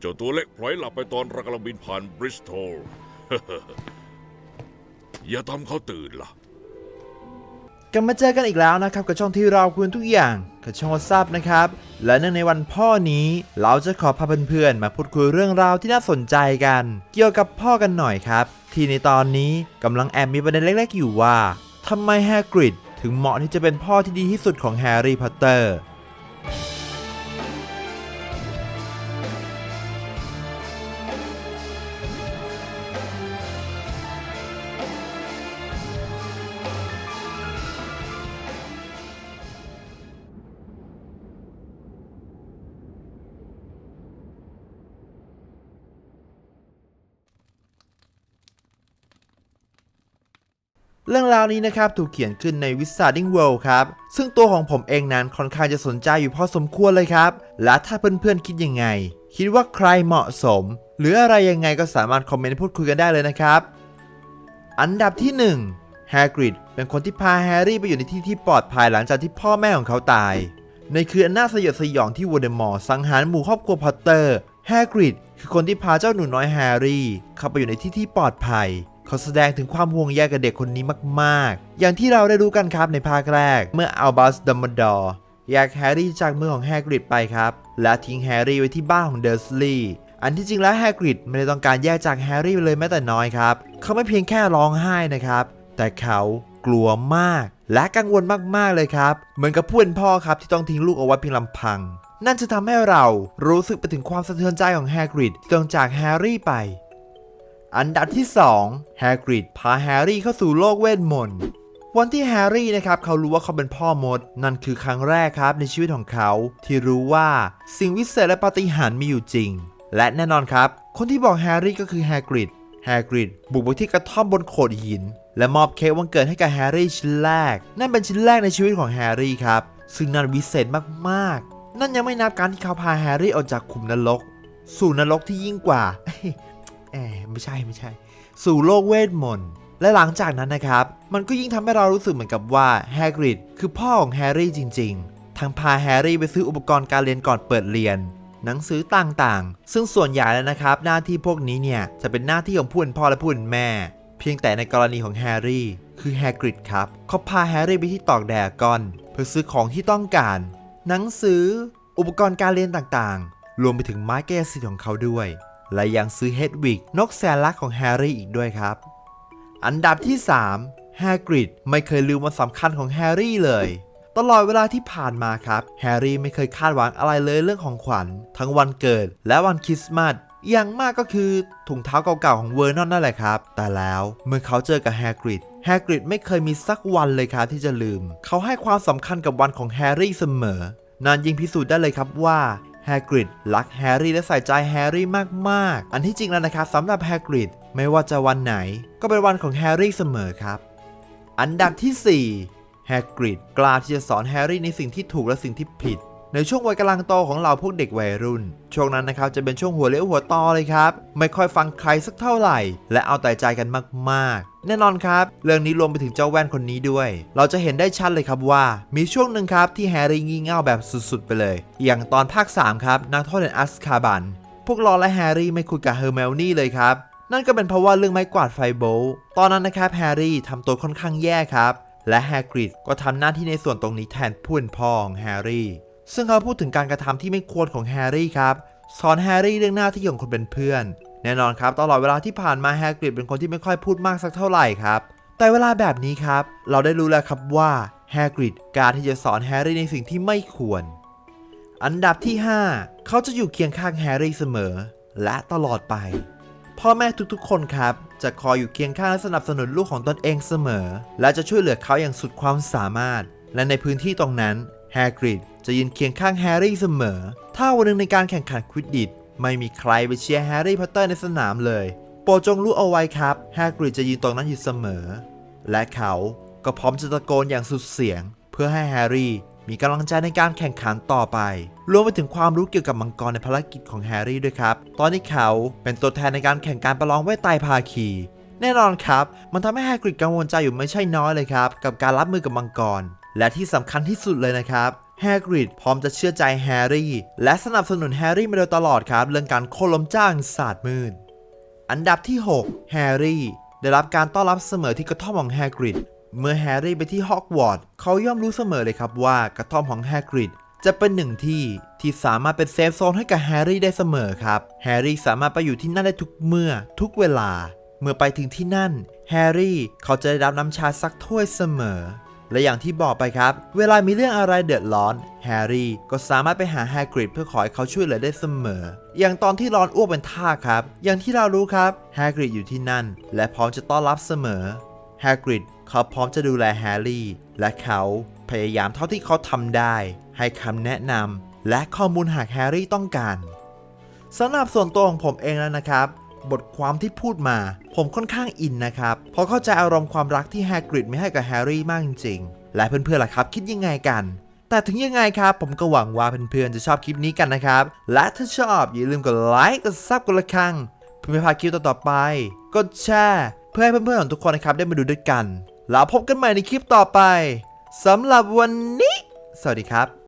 เจ้าตัวเล็กพลอยหลับไปตอนเรากำลังบินผ่านบริสตอล อย่าทำเขาตื่นล่ะ กลับมาเจอกันอีกแล้วนะครับ กับช่องที่เราคุยทุกอย่างกับช่องว h ซับนะครับ และเนื่องในวันพ่อนี้เราจะขอพาเพื่อนๆมาพูดคุยเรื่องราวที่น่าสนใจกัน เกี่ยวกับพ่อกันหน่อยครับ ที่ในตอนนี้กำลังแอบมีประเด็นเล็กๆอยู่ว่าทำไมแฮกริดถึงเหมาะที่จะเป็นพ่อที่ดีที่สุดของแฮร์รี่พอตเตอร์ เรื่องราวนี้นะครับถูกเขียนขึ้นใน Wizarding World ครับ ซึ่งตัวของผมเองนั้นค่อนข้างจะสนใจอยู่พอสมควรเลยครับ และถ้าเพื่อนๆคิดยังไง คิดว่าใครเหมาะสม หรืออะไรยังไงก็สามารถคอมเมนต์พูดคุยกันได้เลยนะครับ อันดับที่1แฮกริดเป็นคนที่พาแฮร์รี่ไปอยู่ในที่ที่ปลอดภัยหลังจากที่พ่อแม่ของเขาตาย ในคืนนน่าสยดสยองที่วอเดมอร์สังหารหมู่ครอบครัวพอตเตอร์แฮกริดคือคนที่พาเจ้าหนูน้อยแฮร์รี่เข้าไปอยู่ในที่ที่ปลอดภัย เขาแสดงถึงความห่วงใยกับเด็กคนนี้มากๆ อย่างที่เราได้รู้กันครับในภาคแรก เมื่ออัลบัสดัมเบลดอร์แยกแฮร์รี่จากมือของแฮกริดไปครับ และทิ้งแฮร์รี่ไว้ที่บ้านของเดอร์สลีย์อันที่จริงแล้วแฮกริดไม่ได้ต้องการแยกจากแฮร์รี่เลยแม้แต่น้อยครับ เขาไม่เพียงแค่ร้องไห้นะครับ แต่เขากลัวมาก และกังวลมากๆเลยครับ เหมือนกับผู้เป็นพ่อครับที่ต้องทิ้งลูกเอาไว้เพียงลำพัง นั่นจะทำให้เรารู้สึกไปถึงความสะเทือนใจของแฮกริดที่ต้องจากแฮร์รี่ไป อันดับที่ 2 แฮกริดพาแฮร์รี่เข้าสู่โลกเวทมนต์ วันที่แฮร์รี่นะครับเขารู้ว่าเขาเป็นพ่อมด นั่นคือครั้งแรกครับในชีวิตของเขา ที่รู้ว่าสิ่งวิเศษและปาฏิหาริย์มีอยู่จริง และแน่นอนครับ คนที่บอกแฮร์รี่ก็คือแฮกริดแฮกริดบุกไปที่กระท่อมบนโขดหิน และมอบเค้กวันเกิดให้กับแฮร์รี่ชิ้นแรก นั่นเป็นชิ้นแรกในชีวิตของแฮร์รี่ครับ ซึ่งนั่นวิเศษมากๆ นั่นยังไม่นับการที่เขาพาแฮร์รี่ออกจากขุมนรก สู่นรกที่ยิ่งกว่า แอบไม่ใช่ไม่ใช่ สู่โลกเวทมนต์และหลังจากนั้นนะครับ มันก็ยิ่งทำให้เรารู้สึกเหมือนกับว่าแฮกริดคือพ่อของแฮร์รี่จริง ๆ ทั้งพาแฮร์รี่ไปซื้ออุปกรณ์การเรียนก่อนเปิดเรียน หนังสือต่างๆ ซึ่งส่วนใหญ่แล้วนะครับ หน้าที่พวกนี้เนี่ยจะเป็นหน้าที่ของผู้เป็นพ่อและผู้เป็นแม่ เพียงแต่ในกรณีของแฮร์รี่คือแฮกริดครับเขาพาแฮร์รี่ไปที่ตอกแดกอนเพื่อซื้อของที่ต้องการ หนังสือ อุปกรณ์การเรียนต่างๆ รวมไปถึงไม้แก้สิทธิ์ของเขาด้วย และยังซื้อเฮดวิกนกแสนรักของแฮร์รี่อีกด้วยครับ อันดับที่ 3 แฮกริดไม่เคยลืมวันสำคัญของแฮร์รี่เลย ตลอดเวลาที่ผ่านมาครับ แฮร์รี่ไม่เคยคาดหวังอะไรเลยเรื่องของขวัญ ทั้งวันเกิดและวันคริสต์มาสอย่างมากก็คือถุงเท้าเก่าๆของเวอร์นอนนั่นแหละครับ แต่แล้วเมื่อเขาเจอกับแฮกริดแฮกริดไม่เคยมีสักวันเลยครับที่จะลืม เขาให้ความสำคัญกับวันของแฮร์รี่เสมอนันยิ่งพิสูจน์ได้เลยครับว่า แฮกริดรักแฮร์รี่และใส่ใจแฮร์รี่มากๆ อันที่จริงแล้วนะครับสำหรับแฮกริดไม่ว่าจะวันไหน ก็เป็นวันของแฮร์รี่เสมอครับ อันดับที่4แฮกริดกล้าที่จะสอนแฮร์รี่ในสิ่งที่ถูกและสิ่งที่ผิด ในช่วงวัยกำลังโตของเราพวกเด็กวัยรุ่น ช่วงนั้นนะครับจะเป็นช่วงหัวเลี้ยวหัวต่อเลยครับ ไม่ค่อยฟังใครสักเท่าไหร่ และเอาแต่ใจกันมากๆ แน่นอนครับ เรื่องนี้รวมไปถึงเจ้าแว่นคนนี้ด้วย เราจะเห็นได้ชัดเลยครับว่า มีช่วงหนึ่งครับที่แฮร์รี่งี่เง่าแบบสุดๆ ไปเลย อย่างตอนภาค 3 ครับนักโทษในอัสคาบันพวกรอนและแฮร์รี่ไม่คุยกับเฮอร์เมลนี่เลยครับนั่นก็เป็นเพราะว่าเรื่องไม้กวาดไฟโบลต์ตอนนั้นนะครับแฮร์รี่ทำตัวค่อนข้างแย่ครับและแฮกริดก็ทำหน้าที่ในส่วนตรงนี้แทนผู้เป็นพ่อของแฮร์รี่ ซึ่งเขาพูดถึงการกระทำที่ไม่ควรของแฮร์รี่ครับสอนแฮร์รี่เรื่องหน้าที่ของคนเป็นเพื่อน แน่นอนครับ ตลอดเวลาที่ผ่านมาแฮร์กริดเป็นคนที่ไม่ค่อยพูดมากสักเท่าไหร่ครับ แต่เวลาแบบนี้ครับ เราได้รู้แล้วครับว่าแฮร์กริดการที่จะสอนแฮร์รี่ในสิ่งที่ไม่ควร อันดับที่ 5 เขาจะอยู่เคียงข้างแฮร์รี่เสมอ และตลอดไป พ่อแม่ทุกๆ คนครับ จะคอยอยู่เคียงข้างและสนับสนุนลูกของตนเองเสมอ และจะช่วยเหลือเขาอย่างสุดความสามารถ และในพื้นที่ตรงนั้น แฮกริดจะยืนเคียงข้างแฮร์รี่เสมอ ถ้าวันหนึ่งในการแข่งขันควิดดิชไม่มีใครไปเชียร์แฮร์รี่พอตเตอร์ในสนามเลย โปรดจงรู้เอาไว้ครับ แฮกริดจะยืนตรงนั้นอยู่เสมอ และเขาก็พร้อมจะตะโกนอย่างสุดเสียง เพื่อให้แฮร์รี่มีกำลังใจในการแข่งขันต่อไป รวมไปถึงความรู้เกี่ยวกับมังกรในภารกิจของแฮร์รี่ด้วยครับ ตอนนี้เขาเป็นตัวแทนในการแข่งการประลองเวทไตรภาคี แน่นอนครับ มันทำให้แฮกริดกังวลใจอยู่ไม่ใช่น้อยเลยครับ กับการรับมือกับมังกร และที่สำคัญที่สุดเลยนะครับแฮกริดพร้อมจะเชื่อใจแฮร์รี่ และสนับสนุนแฮร์รี่มาโดยตลอดครับ เรื่องการโค่นล้มจ้างศาสตร์มืด อันดับที่ 6 แฮร์รี่ ได้รับการต้อนรับเสมอที่กระท่อมของแฮกริดเมื่อแฮร์รี่ไปที่ฮอกวอตส์เขาย่อมรู้เสมอเลยครับว่ากระท่อมของแฮกริดจะเป็นหนึ่งที่ที่สามารถเป็นเซฟโซนให้กับแฮร์รี่ได้เสมอครับแฮร์รี่สามารถไปอยู่ที่นั่นได้ทุกเมื่อทุกเวลา เมื่อไปถึงที่นั่น แฮร์รี่เขาจะได้รับน้ำชาสักถ้วยเสมอ และอย่างที่บอกไปครับ เวลามีเรื่องอะไรเดือดร้อน แฮร์รี่ก็สามารถไปหาแฮกริดเพื่อขอให้เขาช่วยเหลือได้เสมอ อย่างตอนที่รอนอ้วกเป็นท่าครับ อย่างที่เรารู้ครับแฮกริดอยู่ที่นั่น และพร้อมจะต้อนรับเสมอแฮกริดเขาพร้อมจะดูแลแฮร์รี่ และเขาพยายามเท่าที่เขาทำได้ ให้คำแนะนำและข้อมูลหากแฮร์รี่ต้องการสำหรับส่วนตัวของผมเองแล้วนะครับ บทความที่พูดมา ผมค่อนข้างอินนะครับเพราะเข้าใจอารมณ์ความรักที่แฮกริดมีให้กับแฮร์รี่มากจริงๆ และเพื่อนๆล่ะครับ คิดยังไงกัน แต่ถึงยังไงครับ ผมก็หวังว่าเพื่อนๆจะชอบคลิปนี้กันนะครับ และถ้าชอบอย่าลืมกดไลค์กดซับกดระฆังเพื่อไม่พลาดคลิปต่อๆไป กดแชร์เพื่อให้เพื่อนๆของทุกคนนะครับได้มาดูด้วยกัน แล้วพบกันใหม่ในคลิปต่อไปสำหรับวันนี้ สวัสดีครับ